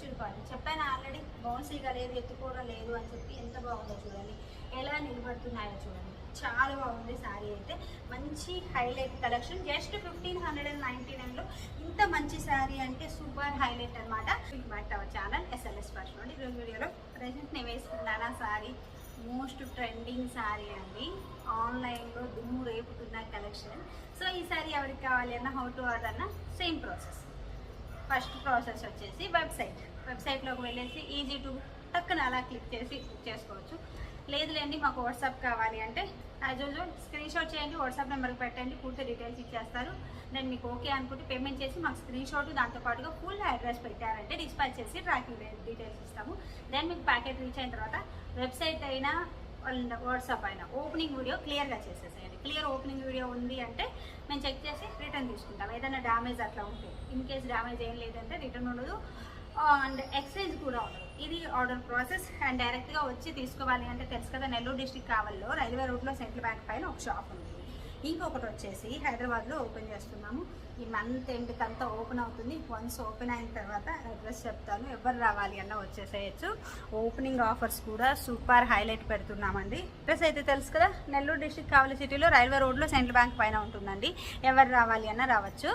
కూర్చుని చెప్పాను ఆల్రెడీ బౌన్సీగా లేదు ఎత్తుకోవడం లేదు అని చెప్పి ఎంత బాగుందో చూడండి. ఎలా నిలబడుతున్నాయో చూడండి. చాలా బాగుంది శారీ అయితే. మంచి highlight collection. Just fifteen hundred and ninety నైన్లో ఇంత మంచి శారీ అంటే సూపర్ హైలైట్ అనమాట but our channel SLS first నుండి వీడియోలో ప్రజెంట్ నేను వేసుకున్నాను ఆ శారీ మోస్ట్ ట్రెండింగ్ శారీ అండి. ఆన్లైన్లో దుమ్ము రేపుతున్న కలెక్షన్. సో ఈ శారీ ఎవరికి కావాలి అన్న హౌ టు ఆర్డర్ అన్న సేమ్ ప్రాసెస్ ఫస్ట్ ప్రాసెస్ వచ్చేసి వెబ్సైట్. వెబ్సైట్లోకి వెళ్ళేసి ఈజీ టు టక్కున అలా క్లిక్ చేసి బుక్ చేసుకోవచ్చు. లేదులేండి మాకు వాట్సాప్ కావాలి అంటే యాజ్ యూజువల్ స్క్రీన్ షాట్ చేయండి వాట్సాప్ నెంబర్కి పెట్టండి పూర్తి డీటెయిల్స్ ఇచ్చేస్తారు. నేను మీకు ఓకే అనుకుంటే పేమెంట్ చేసి మాకు స్క్రీన్ షాట్ దాంతోపాటుగా ఫుల్ అడ్రస్ పెట్టారంటే డిస్పాచ్ చేసి ట్రాకింగ్ డీటెయిల్స్ ఇస్తాము. దెన్ మీకు ప్యాకెట్ రీచ్ అయిన తర్వాత వెబ్సైట్ అయినా వాట్సాప్ అయినా. ఓపెనింగ్ వీడియో క్లియర్గా చేసేసేయండి. క్లియర్ ఓపెనింగ్ వీడియో ఉంది అంటే మేము చెక్ చేసి రిటర్న్ తీసుకుంటాం. ఏదైనా డ్యామేజ్ అట్లా ఉంటే ఇన్ కేస్ డ్యామేజ్ ఏం లేదంటే రిటర్న్ ఉండదు. అండ్ ఎక్స్చేంజ్ కూడా ఉండదు. ఇది ఆర్డర్ ప్రాసెస్ అండ్ డైరెక్ట్గా వచ్చి తీసుకోవాలి అంటే తెలుసు కదా నెల్లూరు డిస్టిక్ కావాలో రైల్వే రోడ్లో సెంట్రల్ బ్యాంక్ పైన ఒక షాప్ ఉంది. ఇంకొకటి వచ్చేసి హైదరాబాద్లో ఓపెన్ చేస్తున్నాము. ఈ మంత్ ఎండ్కి అంతా ఓపెన్ అవుతుంది. వన్స్ ఓపెన్ అయిన తర్వాత అడ్రస్ చెప్తాను. ఎవరు రావాలి అన్న వచ్చేసేయచ్చు. ఓపెనింగ్ ఆఫర్స్ కూడా సూపర్ హైలైట్ పెడుతున్నామండి. అడ్రస్ అయితే తెలుసు కదా? నెల్లూరు డిస్టిక్ కావలి సిటీలో రైల్వే రోడ్లో సెంట్రల్ బ్యాంక్ పైన ఉంటుందండి. ఎవరు రావాలి అన్న రావచ్చు.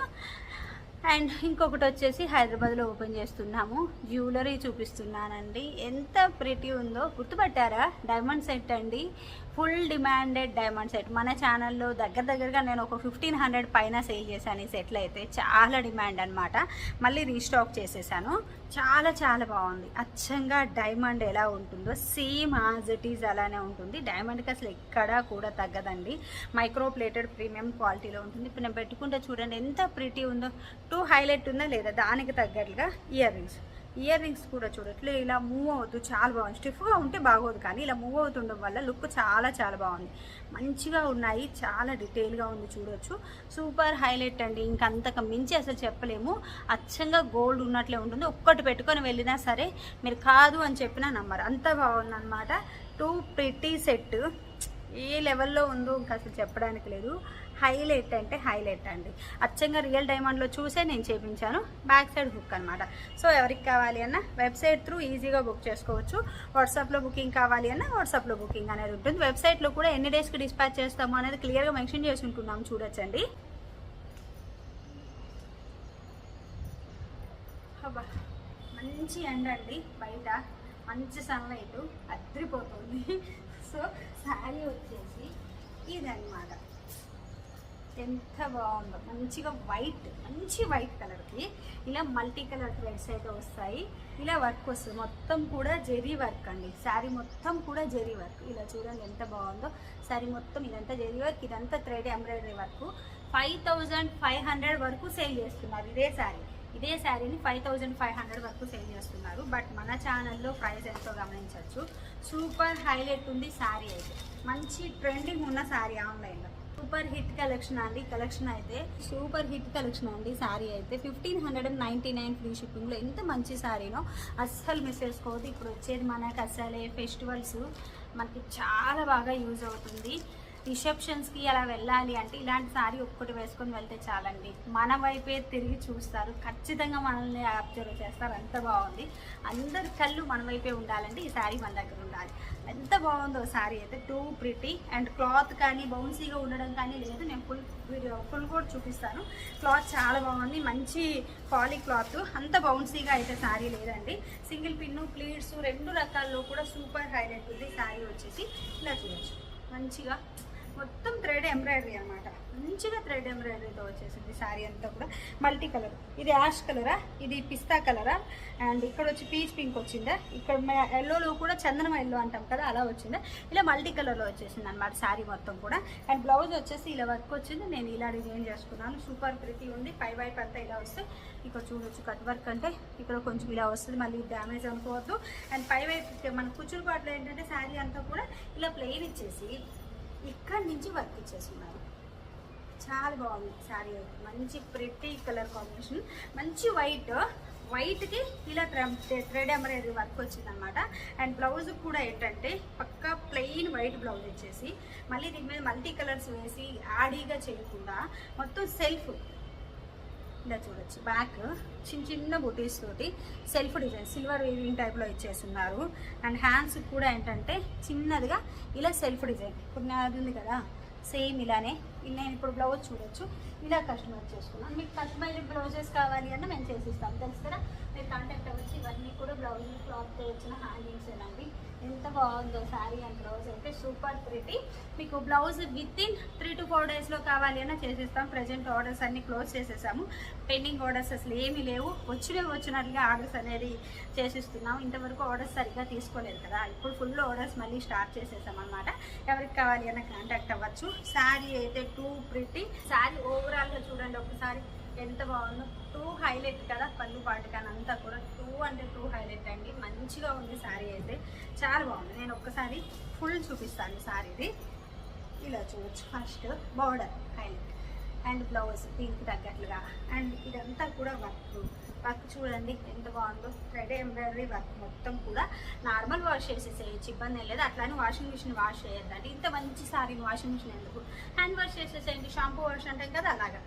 అండ్ ఇంకొకటి వచ్చేసి హైదరాబాద్లో ఓపెన్ చేస్తున్నాము. జ్యువెలరీ చూపిస్తున్నానండి. ఎంత ప్రిటీ ఉందో గుర్తుపట్టారా? డైమండ్ సెట్ అండి. Full demanded diamond set. మన ఛానల్లో దగ్గర దగ్గరగా నేను ఒక ఫిఫ్టీన్ హండ్రెడ్ పైన సేల్ చేశాను ఈ సెట్లు అయితే. చాలా డిమాండ్ అనమాట మళ్ళీ రీస్టాక్ చేసేసాను. చాలా చాలా బాగుంది. అచ్చంగా డైమండ్ ఎలా ఉంటుందో సేమ్ యాజ్ ఇట్ ఈజ్ అలానే ఉంటుంది. డైమండ్కి అసలు ఎక్కడా కూడా తగ్గదండి. మైక్రో ప్లేటెడ్ ప్రీమియం క్వాలిటీలో ఉంటుంది. ఇప్పుడు నేను పెట్టుకుంటే చూడండి ఎంత ప్రిటీ ఉందో. టూ హైలైట్ ఉందా లేదా? దానికి తగ్గట్టుగా ఇయర్ రింగ్స్. ఇయర్ రింగ్స్ కూడా చూడట్లే ఇలా మూవ్ అవద్దు చాలా బాగుంది. స్టిఫ్గా ఉంటే బాగోదు కానీ ఇలా మూవ్ అవుతుండడం వల్ల లుక్ చాలా చాలా బాగుంది. మంచిగా ఉన్నాయి చాలా డీటెయిల్గా ఉంది చూడొచ్చు. సూపర్ హైలైట్ అండి. ఇంకంతకు మించి అసలు చెప్పలేము. అచ్చంగా గోల్డ్ ఉన్నట్లే ఉంటుంది. ఒక్కటి పెట్టుకొని వెళ్ళినా సరే మీరు కాదు అని చెప్పినా నమ్మరు. అంత బాగుందన్నమాట. టూ ప్రిటీ సెట్ ఏ లెవెల్లో ఉందో ఇంకా అసలు చెప్పడానికి లేదు. హైలైట్ అంటే హైలైట్ అండి. అచ్చంగా రియల్ డైమండ్లో చూసే నేను చేపించాను. బ్యాక్ సైడ్ బుక్ అనమాట సో ఎవరికి కావాలి అన్న వెబ్సైట్ త్రూ ఈజీగా బుక్ చేసుకోవచ్చు. వాట్సాప్లో బుకింగ్ కావాలి అన్న వాట్సాప్లో బుకింగ్ అనేది ఉంటుంది. వెబ్సైట్లో కూడా ఎన్ని డేస్కి డిస్పాచ్ చేస్తాము అనేది క్లియర్గా మెన్షన్ చేసి ఉంటున్నాం చూడొచ్చండి. అబ్బా మంచి ఎండ అండి బయట. మంచి సన్లైట్. అద్రిపోతుంది. సో శారీ వచ్చేసి ఇదన్నమాట. ఎంత బాగుందో. మంచిగా వైట్ మంచి వైట్ కలర్కి. ఇలా మల్టీ కలర్ థ్రెడ్స్ అయితే వస్తాయి. ఇలా వర్క్ వస్తుంది. మొత్తం కూడా జెరీ వర్క్ అండి. శారీ మొత్తం కూడా జెరీ వర్క్. ఇలా చూడండి ఎంత బాగుందో. శారీ మొత్తం ఇదంతా జెరీ వర్క్ ఇదంతా thread embroidery work. Five thousand five hundred వరకు సేల్ చేస్తున్నారు ఇదే శారీ ఇదే శారీని ఫైవ్ థౌజండ్ ఫైవ్ హండ్రెడ్ వరకు సేల్ చేస్తున్నారు. బట్ మన ఛానల్లో ప్రైస్ ఎంతో గమనించవచ్చు. సూపర్ హైలైట్ ఉంది శారీ అయితే. మంచి ట్రెండింగ్ ఉన్న శారీ ఆన్లైన్లో. సూపర్ హిట్ కలెక్షన్ అండి. కలెక్షన్ అయితే సూపర్ హిట్ కలెక్షన్ అండి శారీ అయితే. Fifteen hundred and ninety nine free షిప్పింగ్లో ఎంత మంచి శారీనో అస్సలు మిస్ చేసుకోవద్దు. ఇప్పుడు వచ్చేది మనకు అసలే ఫెస్టివల్స్. మనకి చాలా బాగా యూజ్ అవుతుంది. రిసెప్షన్స్కి అలా వెళ్ళాలి అంటే ఇలాంటి శారీ ఒక్కటి వేసుకొని వెళ్తే చాలండి. మన వైపే తిరిగి చూస్తారు. ఖచ్చితంగా మనల్ని అబ్జర్వ్ చేస్తారు. అంత బాగుంది. అందరి కళ్ళు మన వైపే ఉండాలంటే ఈ శారీ మన దగ్గర ఉండాలి. ఎంత బాగుందో శారీ అయితే టూ ప్రిటీ అండ్ క్లాత్ కానీ బౌన్సీగా ఉండడం కానీ లేదు. నేను ఫుల్ వీడియో ఫుల్ కూడా చూపిస్తాను. క్లాత్ చాలా బాగుంది. మంచి పాలీ క్లాత్ అంత బౌన్సీగా అయితే శారీ లేదండి. సింగిల్ పిన్ను ప్లీట్స్ రెండు రకాల్లో కూడా సూపర్ హైలైట్ ఉంది. శారీ వచ్చేసి ఇలా చూడొచ్చు. మంచిగా మొత్తం థ్రెడ్ ఎంబ్రాయిడరీ అనమాట మంచిగా థ్రెడ్ ఎంబ్రాయిడరీతో వచ్చేసింది శారీ అంతా కూడా. Multi colour. ఇది యాష్ కలరా? ఇది పిస్తా కలరా? అండ్ ఇక్కడ వచ్చి పీచ్ పింక్ వచ్చిందా? ఇక్కడ ఎల్లోలో కూడా చందనం ఎల్లో అంటాం కదా అలా వచ్చిందా? ఇలా మల్టీ కలర్లో వచ్చేసింది అనమాట శారీ మొత్తం కూడా. అండ్ బ్లౌజ్ వచ్చేసి ఇలా వర్క్ వచ్చింది. నేను ఇలా డిజైన్ చేసుకున్నాను. సూపర్ ప్రతి ఉంది. ఫైవ్ వైపు అంతా ఇలా వస్తే ఇక్కడ చూడొచ్చు కట్ వర్క్ అంటే. ఇక్కడ కొంచెం ఇలా వస్తుంది. మళ్ళీ డ్యామేజ్ అనుకోవద్దు. అండ్ పై వైపు మన కుచ్చులు పాటలు ఏంటంటే శారీ అంతా కూడా ఇలా ప్లెయిన్ ఇచ్చేసి ఇక్కడి నుంచి వర్క్ ఇచ్చేస్తున్నారు. చాలా బాగుంది శారీ అయితే మంచి ప్రతి కలర్ కాంబినేషన్ మంచి వైట్ వైట్కి ఇలా థ్రెడ్ ఎంబ్రాయిడరీ వర్క్ వచ్చిందనమాట అండ్ బ్లౌజ్ కూడా ఏంటంటే పక్కా ప్లెయిన్ వైట్ బ్లౌజ్ వచ్చేసి మళ్ళీ దీని మీద మల్టీ కలర్స్ వేసి యాడీగా చేయకుండా మొత్తం సెల్ఫ్ ఇలా చూడొచ్చు. బ్యాక్ చిన్న చిన్న బుటీస్ తోటి సెల్ఫ్ డిజైన్ సిల్వర్ వీవింగ్ టైప్లో ఇచ్చేస్తున్నారు. అండ్ హ్యాండ్స్ కూడా ఏంటంటే చిన్నదిగా ఇలా సెల్ఫ్ డిజైన్ ఇప్పుడు నాది ఉంది కదా సేమ్ ఇలానే. నేను ఇప్పుడు బ్లౌజ్ చూడొచ్చు. ఇలా కస్టమైజ్ చేసుకున్నాను. మీకు కస్టమైజ్ బ్లౌజెస్ కావాలి అంటే మేము చేసిస్తాం. తెలుసు కదా మీరు కాంటాక్ట్ అవ్వచ్చు. ఇవన్నీ కూడా బ్లౌజ్ క్లాత్ వచ్చిన హ్యాంగింగ్స్ ఎంత బాగుందో శారీ అంటే సూపర్ ప్రిటీ మీకు blouse within three to four డేస్లో కావాలి అన్న చేసేస్తాం. ప్రజెంట్ ఆర్డర్స్ అన్ని క్లోజ్ చేసేసాము. పెండింగ్ ఆర్డర్స్ అసలు ఏమీ లేవు. వచ్చినవి వచ్చినట్లుగా ఆర్డర్స్ అనేది చేసిస్తున్నాం. ఇంతవరకు ఆర్డర్స్ సరిగ్గా తీసుకోలేదు కదా. ఇప్పుడు ఫుల్ ఆర్డర్స్ మళ్ళీ స్టార్ట్ చేసేసాం అనమాట ఎవరికి కావాలి అన్న కాంటాక్ట్ అవ్వచ్చు. శారీ అయితే టూ ప్రిటీ శారీ ఓవరాల్గా చూడండి ఒకసారి. ఎంత బాగుందో టూ హైలైట్ కదా పళ్ళు పాటు కానీ అంతా కూడా. టూ అంటే టూ హైలైట్ అండి. మంచిగా ఉంది శారీ అయితే. చాలా బాగుంది. నేను ఒక్కసారి ఫుల్ చూపిస్తాను శారీది ఇలా చూడొచ్చు. First border highlight. And blouse దీనికి తగ్గట్లుగా. అండ్ ఇదంతా కూడా వర్క్. వర్క్ చూడండి ఎంత బాగుందో. థ్రెడ్ ఎంబ్రాయిడరీ వర్క్ మొత్తం కూడా. నార్మల్ వాష్ చేసేసేయచ్చు ఇబ్బంది ఏం లేదు. అట్లానే వాషింగ్ మిషన్ వాష్ చేయొద్దండి. ఇంత మంచి సారీ వాషింగ్ మిషన్ ఎందుకు? హ్యాండ్ వాష్ చేసేసేయండి షాంపూ వాష్ అంటాం కదా అలాగా.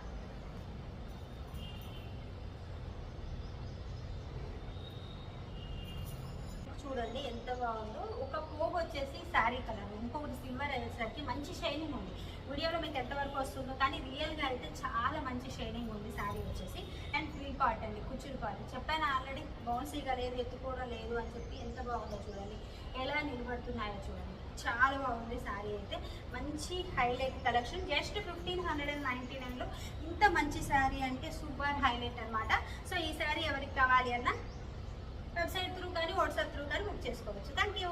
చూడండి ఎంత బాగుందో. ఒక పోగు వచ్చేసి శారీ కలర్ ఇంకొకటి సిల్వర్ అయ్యేసరికి మంచి షైనింగ్ ఉంది. వీడియోలో మీకు ఎంతవరకు వస్తుందో కానీ రియల్గా అయితే చాలా మంచి షైనింగ్ ఉంది శారీ వచ్చేసి. అండ్ ఫ్రీ కాట్ అండి కుచ్చురు కాట్ చెప్పాను ఆల్రెడీ బౌన్సీగా లేదు ఎత్తుకోవడం లేదు అని చెప్పి ఎంత బాగుందో చూడండి. ఎలా నిలబడుతున్నాయో చూడండి. చాలా బాగుంది శారీ అయితే. మంచి highlight collection just fifteen hundred and ninety నైన్లో ఇంత మంచి శారీ అంటే సూపర్ హైలైట్ అన్నమాట. సో ఈ శారీ ఎవరికి కావాలి అన్నా వెబ్సైట్ త్రూ కానీ వాట్సాప్ త్రూ కానీ బుక్ చేసుకోవచ్చు. Thank you